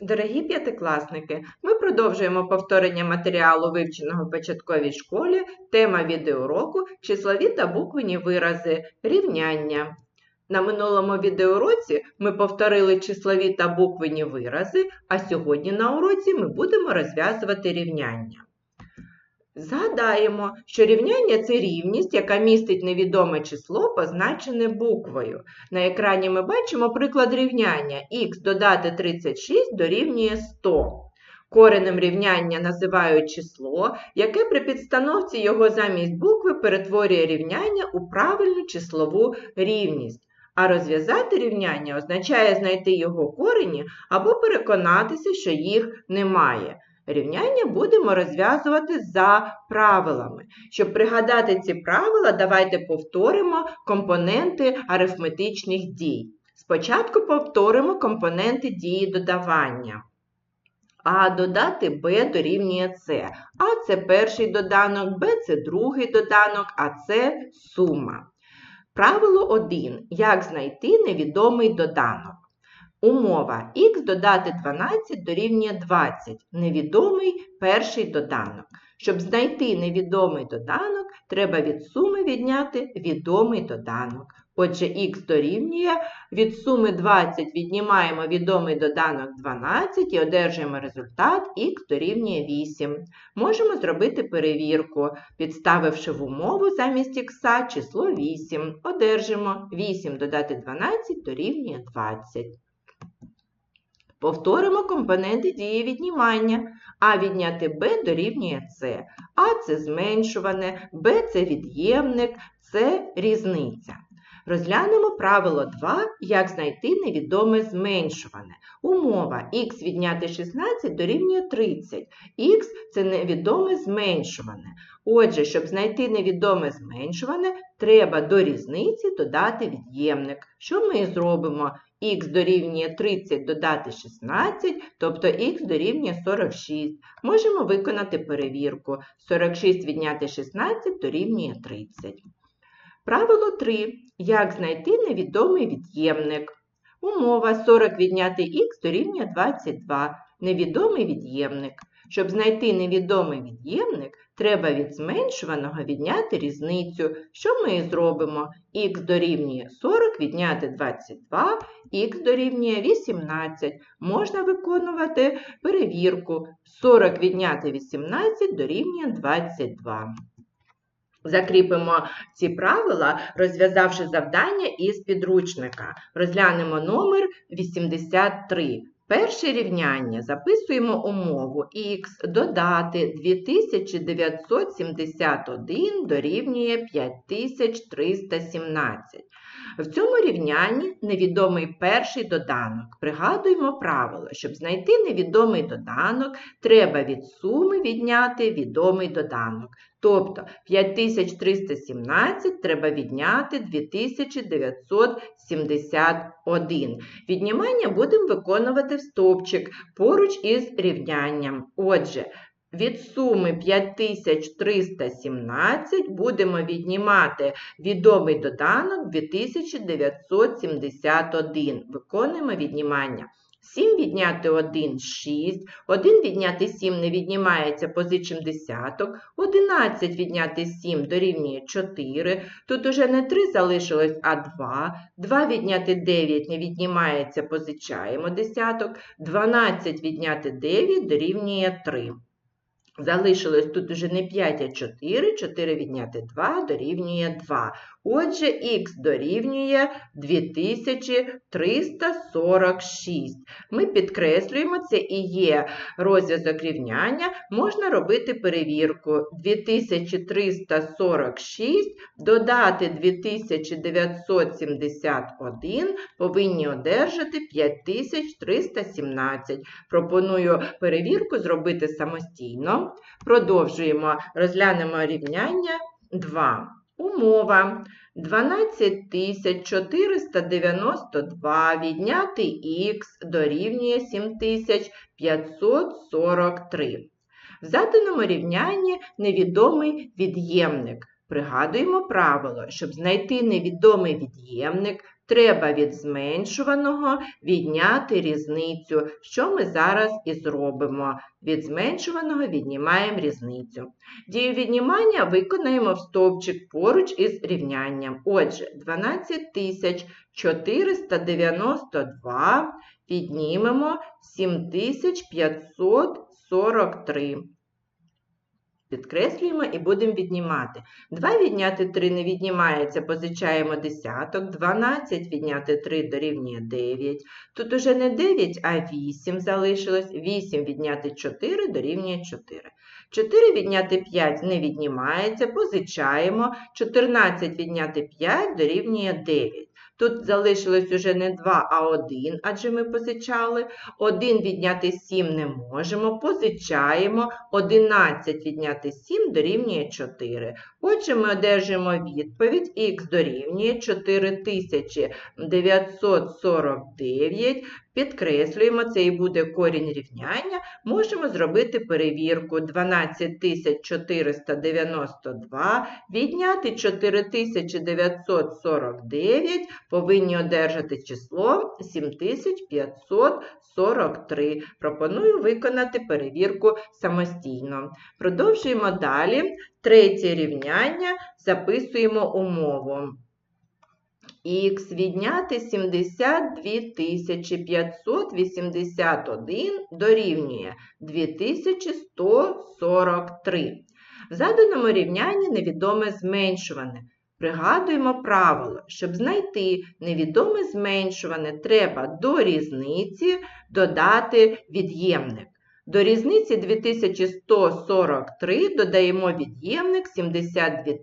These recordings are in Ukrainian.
Дорогі п'ятикласники, ми продовжуємо повторення матеріалу, вивченого в початковій школі. Тема відеоуроку – числові та буквені вирази, рівняння. На минулому відеоуроці ми повторили числові та буквені вирази, а сьогодні на уроці ми будемо розв'язувати рівняння. Згадаємо, що рівняння – це рівність, яка містить невідоме число, позначене буквою. На екрані ми бачимо приклад рівняння х додати 36 дорівнює 100. Коренем рівняння називають число, яке при підстановці його замість букви перетворює рівняння у правильну числову рівність. А розв'язати рівняння означає знайти його корені або переконатися, що їх немає. Рівняння будемо розв'язувати за правилами. Щоб пригадати ці правила, давайте повторимо компоненти арифметичних дій. Спочатку повторимо компоненти дії додавання. А додати b дорівнює С. А це перший доданок, Б це другий доданок, а це сума. Правило 1. Як знайти невідомий доданок? Умова х додати 12 дорівнює 20. Невідомий перший доданок. Щоб знайти невідомий доданок, треба від суми відняти відомий доданок. Отже, х дорівнює, від суми 20 віднімаємо відомий доданок 12 і одержуємо результат х дорівнює 8. Можемо зробити перевірку, підставивши в умову замість х число 8. Одержимо 8 додати 12 дорівнює 20. Повторимо компоненти дії віднімання. А відняти b дорівнює С. А це зменшуване, Б це від'ємник, С різниця. Розглянемо правило 2, як знайти невідоме зменшуване. Умова х відняти 16 дорівнює 30. Х це невідоме зменшуване. Отже, щоб знайти невідоме зменшуване, треба до різниці додати від'ємник. Що ми і зробимо? х дорівнює 30 додати 16, тобто х дорівнює 46. Можемо виконати перевірку. 46 відняти 16 дорівнює 30. Правило 3. Як знайти невідомий від'ємник? Умова 40 відняти х дорівнює 22. Невідомий від'ємник. Щоб знайти невідомий від'ємник, треба від зменшуваного відняти різницю. Що ми і зробимо? х дорівнює 40 відняти 22, х дорівнює 18. Можна виконувати перевірку. 40 відняти 18 дорівнює 22. Закріпимо ці правила, розв'язавши завдання із підручника. Розглянемо номер 83. Перше рівняння записуємо умову х додати 2971 дорівнює 5317. В цьому рівнянні невідомий перший доданок. Пригадуємо правило, щоб знайти невідомий доданок, треба від суми відняти відомий доданок. Тобто 5317 треба відняти 2971. Віднімання будемо виконувати в стовпчик поруч із рівнянням. Отже, від суми 5317 будемо віднімати відомий доданок 2971. Виконуємо віднімання. 7 відняти 1 – 6, 1 відняти 7 не віднімається, позичим десяток, 11 відняти 7 дорівнює 4, тут уже не 3 залишилось, а 2, 2 відняти 9 не віднімається, позичаємо десяток, 12 відняти 9 дорівнює 3. Залишилось тут уже не 5, а 4, 4 відняти 2 дорівнює 2. Отже, х дорівнює 2346. Ми підкреслюємо, це і є розв'язок рівняння, можна робити перевірку. 2346 додати 2971 повинні одержати 5317. Пропоную перевірку зробити самостійно. Продовжуємо, розглянемо рівняння 2. Умова 12492 відняти х дорівнює 7543. В заданому рівнянні невідомий від'ємник. Пригадуємо правило, щоб знайти невідомий від'ємник, треба від зменшуваного відняти різницю, що ми зараз і зробимо. Від зменшуваного віднімаємо різницю. Дію віднімання виконаємо в стовпчик поруч із рівнянням. Отже, 12492 віднімемо 7543. Підкреслюємо і будемо віднімати. 2 відняти 3 не віднімається, позичаємо десяток. 12 відняти 3 дорівнює 9. Тут уже не 9, а 8 залишилось. 8 відняти 4 дорівнює 4. 4 відняти 5 не віднімається, позичаємо. 14 відняти 5 дорівнює 9. Тут залишилось уже не 2, а 1, адже ми позичали. 1 відняти 7 не можемо, позичаємо. 11 відняти 7 дорівнює 4. Отже, ми одержимо відповідь х дорівнює 4949. Підкреслюємо, це і буде корінь рівняння. Можемо зробити перевірку 12492, відняти 4949, повинні одержати число 7543. Пропоную виконати перевірку самостійно. Продовжуємо далі. Третє рівняння записуємо умову. Х відняти 72 581 дорівнює 2143. В заданому рівнянні невідоме зменшуване. Пригадуємо правило, щоб знайти невідоме зменшуване, треба до різниці додати від'ємник. До різниці 2143 додаємо від'ємник 72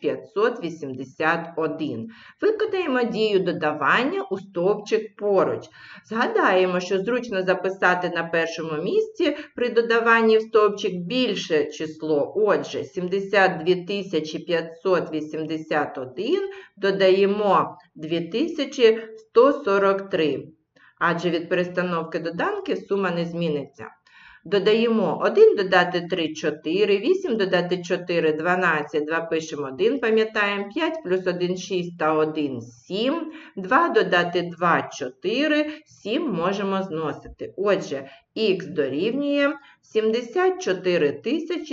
581. Виконаємо дію додавання у стовпчик поруч. Згадаємо, що зручно записати на першому місці при додаванні в стовпчик більше число. Отже, 72 581 додаємо 2143. Адже від перестановки доданки сума не зміниться. Додаємо 1 додати 3 – 4, 8 додати 4 – 12, 2 пишемо 1, пам'ятаємо, 5 плюс 1 – 6 та 1 – 7, 2 додати 2 – 4, 7 можемо зносити. Отже, х дорівнює 74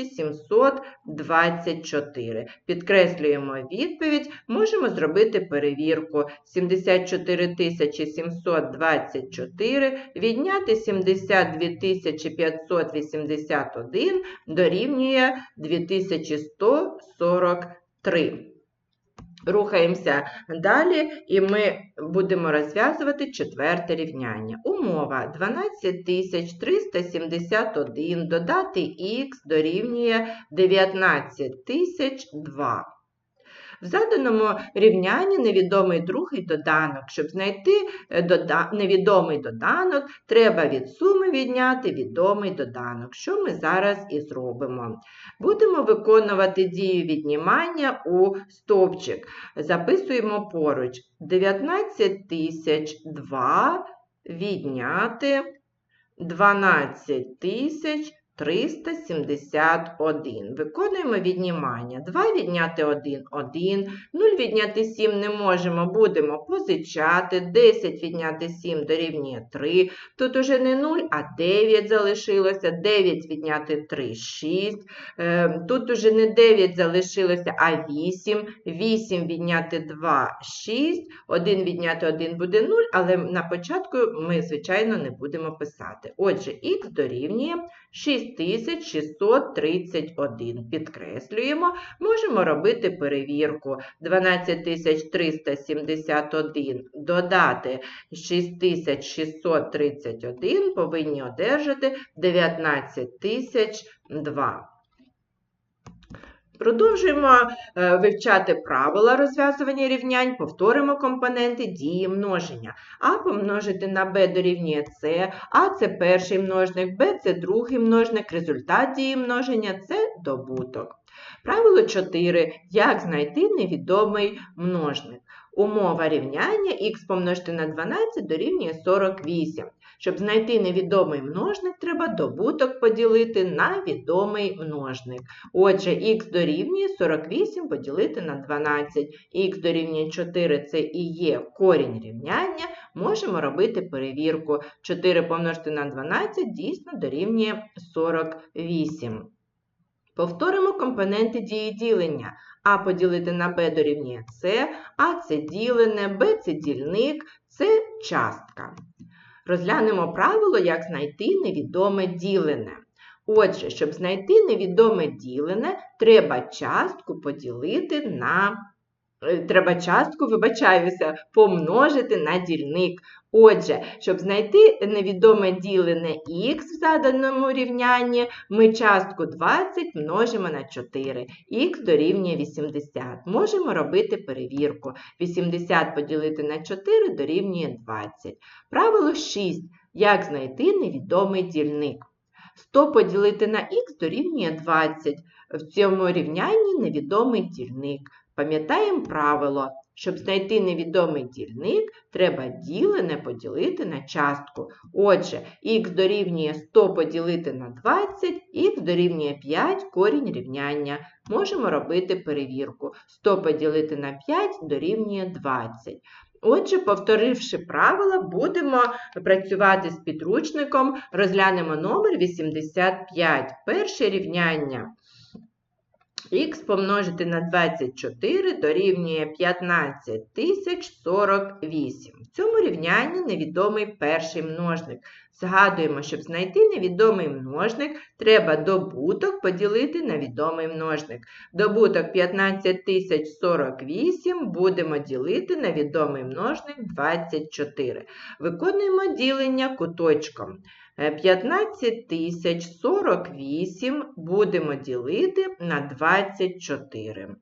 724. Підкреслюємо відповідь, можемо зробити перевірку. 74 724 відняти 72 581 дорівнює 2143. Рухаємося далі, і ми будемо розв'язувати четверте рівняння. Умова 12371 додати х дорівнює 19002. В заданому рівнянні невідомий другий доданок. Щоб знайти невідомий доданок, треба від суми відняти відомий доданок, що ми зараз і зробимо. Будемо виконувати дію віднімання у стовпчик. Записуємо поруч 19002 відняти 12000 371. Виконуємо віднімання. 2 відняти 1 – 1, 0 відняти 7 не можемо, будемо позичати, 10 відняти 7 дорівнює 3. Тут уже не 0, а 9 залишилося, 9 відняти 3 – 6. Тут уже не 9 залишилося, а 8. 8 відняти 2 – 6. 1 відняти 1 буде 0, але на початку ми, звичайно, не будемо писати. Отже, х дорівнює 6631. Підкреслюємо, можемо робити перевірку. 12371 додати 6631 повинні одержати 19002. Продовжуємо е, вивчати правила розв'язування рівнянь, повторимо компоненти дії множення. А помножити на b дорівнює c, а це перший множник, b це другий множник, результат дії множення це добуток. Правило 4. Як знайти невідомий множник? Умова рівняння х помножити на 12 дорівнює 48. Щоб знайти невідомий множник, треба добуток поділити на відомий множник. Отже, х дорівнює 48 поділити на 12. х дорівнює 4 це і є корінь рівняння. Можемо робити перевірку. 4 помножити на 12 дійсно дорівнює 48. Повторимо компоненти дії ділення. А поділити на b дорівнює С, А це ділене, Б це дільник, С частка. Розглянемо правило, як знайти невідоме ділене. Отже, щоб знайти невідоме ділене, треба частку поділити на треба частку, вибачаюся, помножити на дільник. Отже, щоб знайти невідоме ділене х в заданому рівнянні, ми частку 20 множимо на 4. Х дорівнює 80. Можемо робити перевірку. 80 поділити на 4 дорівнює 20. Правило 6. Як знайти невідомий дільник? 100 поділити на х дорівнює 20. В цьому рівнянні невідомий дільник. Пам'ятаємо правило, щоб знайти невідомий дільник, треба ділене поділити на частку. Отже, х дорівнює 100 поділити на 20, х дорівнює 5 корінь рівняння. Можемо робити перевірку. 100 поділити на 5 дорівнює 20. Отже, повторивши правила, будемо працювати з підручником, розглянемо номер 85. Перше рівняння х помножити на 24 дорівнює 15048. В цьому рівнянні невідомий перший множник. Згадуємо, щоб знайти невідомий множник, треба добуток поділити на відомий множник. Добуток 15048 будемо ділити на відомий множник 24. Виконуємо ділення куточком. 15048 будемо ділити на 24.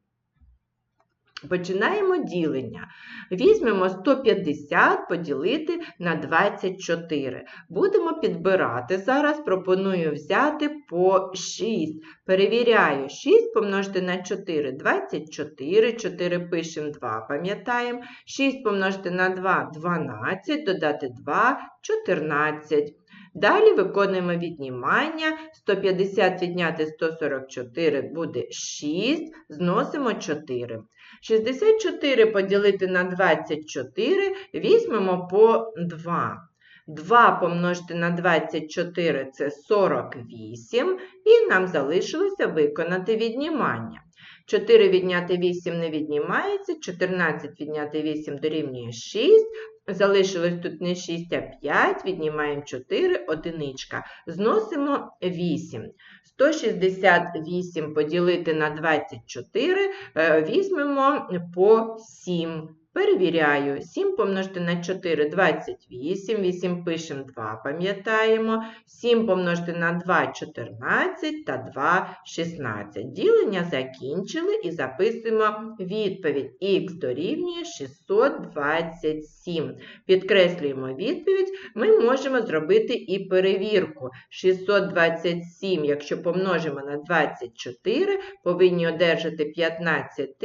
Починаємо ділення. Візьмемо 150 поділити на 24. Будемо підбирати. Зараз пропоную взяти по 6. Перевіряю, 6 помножити на 4 24, 4 пишемо 2, пам'ятаємо. 6 помножити на 2 12, додати 2 14. Далі виконуємо віднімання. 150 відняти 144 буде 6, зносимо 4. 64 поділити на 24 візьмемо по 2. 2 помножити на 24 це 48, і нам залишилося виконати віднімання. 4 відняти 8 не віднімається, 14 відняти 8 дорівнює 6. Залишилось тут не 6, а 5, віднімаємо 4, одиничка. Зносимо 8. 168 поділити на 24, е, візьмемо по 7. Перевіряю, 7 помножити на 4 28, 8 пишемо 2, пам'ятаємо. 7 помножити на 2 14 та 2 16. Ділення закінчили і записуємо відповідь. Х дорівнює 627. Підкреслюємо відповідь, ми можемо зробити і перевірку. 627, якщо помножимо на 24, повинні одержати 15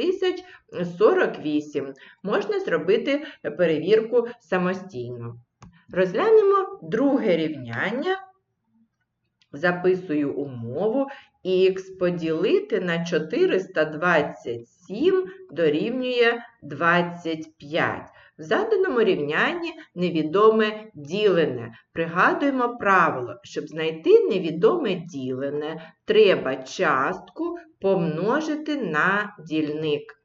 048 можна зробити перевірку самостійно. Розглянемо друге рівняння. Записую умову х поділити на 427 дорівнює 25. В заданому рівнянні невідоме ділене. Пригадуємо правило, щоб знайти невідоме ділене, треба частку помножити на дільник.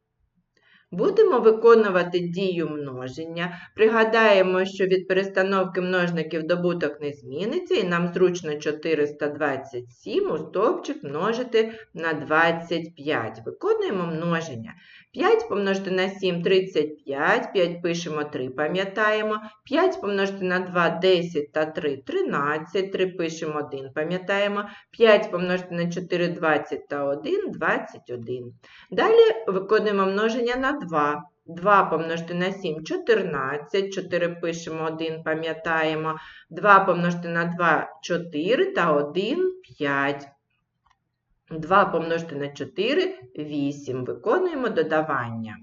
Будемо виконувати дію множення. Пригадаємо, що від перестановки множників добуток не зміниться, і нам зручно 427 у стовпчик множити на 25. Виконуємо множення. 5 помножити на 7 35, 5 пишемо 3, пам'ятаємо. 5 помножити на 2 10 та 3 13, 3 пишемо 1, пам'ятаємо. 5 помножити на 4 20 та 1 21. Далі виконуємо множення на 2. 2 помножити на 7 14, 4 пишемо 1, пам'ятаємо. 2 помножити на 2 4 та 1 5. 2 помножити на 4 8. Виконуємо додавання.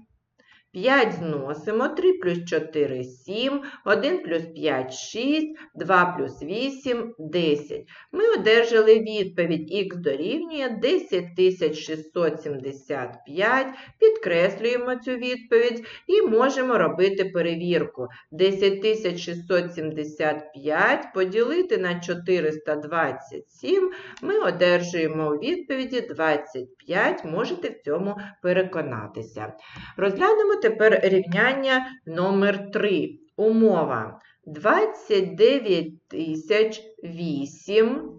5 зносимо, 3 плюс 4 – 7, 1 плюс 5 – 6, 2 плюс 8 – 10. Ми одержали відповідь х дорівнює 10675. Підкреслюємо цю відповідь і можемо робити перевірку. 10675 поділити на 427 ми одержуємо у відповіді 25. Можете в цьому переконатися. Розглянемо тепер рівняння номер 3. Умова 29008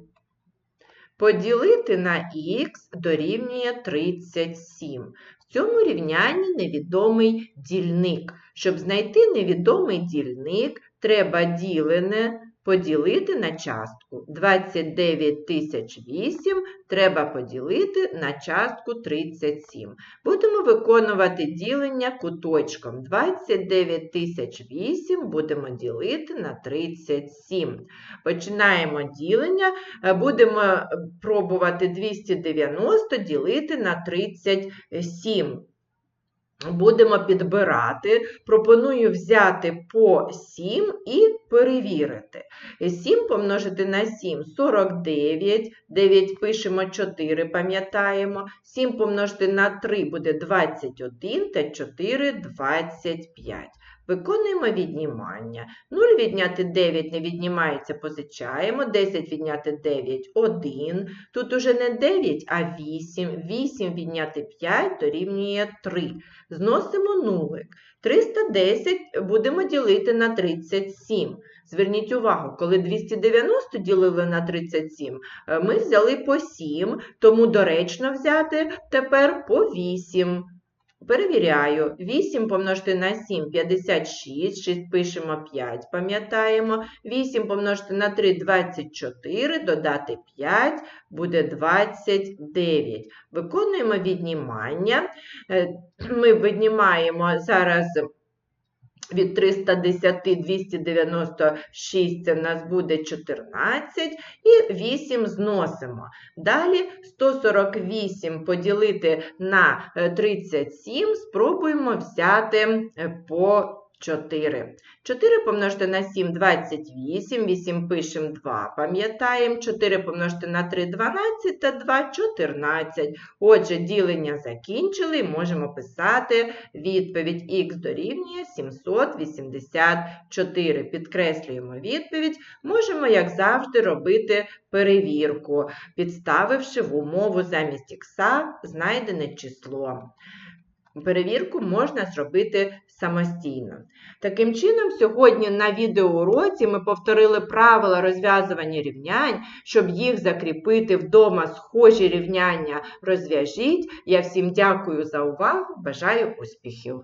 поділити на х дорівнює 37. В цьому рівнянні невідомий дільник. Щоб знайти невідомий дільник, треба ділене поділити на частку. 29008 треба поділити на частку 37. Будемо виконувати ділення куточком. 29008 будемо ділити на 37. Починаємо ділення. Е, Будемо пробувати 290 ділити на 37. Будемо підбирати. Пропоную взяти по 7 і перевірити. 7 помножити на 7 – 49, 9 пишемо 4, пам'ятаємо. 7 помножити на 3 буде 21 та 4 – 25. Виконуємо віднімання. 0 відняти 9 не віднімається, позичаємо. 10 відняти 9 – 1. Тут уже не 9, а 8. 8 відняти 5 дорівнює 3. Зносимо нулик. 310 будемо ділити на 37. Зверніть увагу, коли 290 ділили на 37, е, ми взяли по 7, тому доречно взяти тепер по 8. Перевіряю. 8 помножити на 7 – 56, 6 пишемо 5, пам'ятаємо. 8 помножити на 3 – 24, додати 5 буде 29. Виконуємо віднімання. Е, Ми віднімаємо зараз від 310 296 це в нас буде 14 і 8 зносимо. Далі 148 поділити на е, 37 спробуємо взяти е, по 4. 4 помножити на 7 – 28, 8 пишемо 2, пам'ятаємо, 4 помножити на 3 – 12 та 2 – 14. Отже, ділення закінчили можемо писати відповідь х дорівнює 784. Підкреслюємо відповідь. Можемо, як завжди, робити перевірку, підставивши в умову замість х знайдене число. Перевірку можна зробити самостійно. Таким чином, сьогодні на відеоуроці ми повторили правила розв'язування рівнянь, щоб їх закріпити вдома схожі рівняння розв'яжіть. Я всім дякую за увагу, бажаю успіхів!